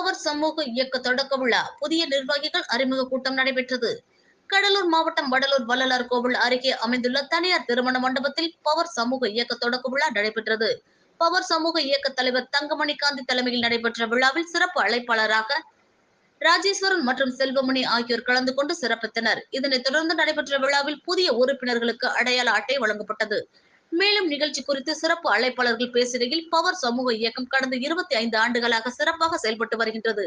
Power சமூக இயக்க தொடக்க விழா புதிய நிர்வாகிகள் அறிமுக கூட்டம் நடைபெற்றது. கடலூர் மாவட்டம் வடலூர் வள்ளலார் கோவில் அருகே அமைந்துள்ள தனியார் திருமண மண்டபத்தில் பவர் சமூக இயக்க தொடக்க விழா நடைபெற்றது. பவர் சமூக இயக்க தலைவர் தங்கமணி காந்தி தலைமையில் நடைபெற்ற விழாவில் சிறப்பு அழைப்பாளராக ராஜேஸ்வரன் மற்றும் செல்வமணி ஆகியோர் கலந்து கொண்டு சிறப்பித்தனர். இதனைத் தொடர்ந்து நடைபெற்ற விழாவில் புதிய உறுப்பினர்களுக்கு அடையாள அட்டை வழங்கப்பட்டது. மேலும் நிகழ்ச்சி குறித்து சிறப்பு அழைப்பாளர்கள் பேசுகையில் பவர் சமூக இயக்கம் கடந்த இருபத்தி ஐந்து ஆண்டுகளாக சிறப்பாக செயல்பட்டு வருகின்றது.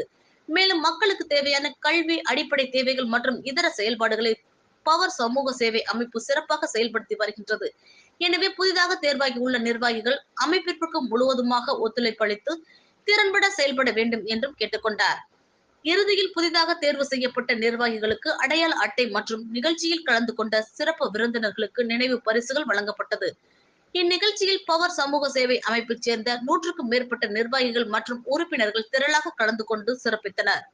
மேலும் மக்களுக்கு தேவையான கல்வி அடிப்படை தேவைகள் மற்றும் இதர செயல்பாடுகளை பவர் சமூக சேவை அமைப்பு சிறப்பாக செயல்படுத்தி வருகின்றது. எனவே புதிதாக தேர்வாகி உள்ள நிர்வாகிகள் அமைப்பிற்கு முழுவதுமாக ஒத்துழைப்பு அளித்து திறன்பட செயல்பட வேண்டும் என்றும் கேட்டுக்கொண்டார். இறுதியில் புதிதாக தேர்வு செய்யப்பட்ட நிர்வாகிகளுக்கு அடையாள அட்டை மற்றும் நிகழ்ச்சியில் கலந்து கொண்ட சிறப்பு விருந்தினர்களுக்கு நினைவு பரிசுகள் வழங்கப்பட்டது. இந்நிகழ்ச்சியில் பவர் சமூக சேவை அமைப்பைச் சேர்ந்த நூற்றுக்கும் மேற்பட்ட நிர்வாகிகள் மற்றும் உறுப்பினர்கள் திரளாக கலந்து கொண்டு சிறப்பித்தனர்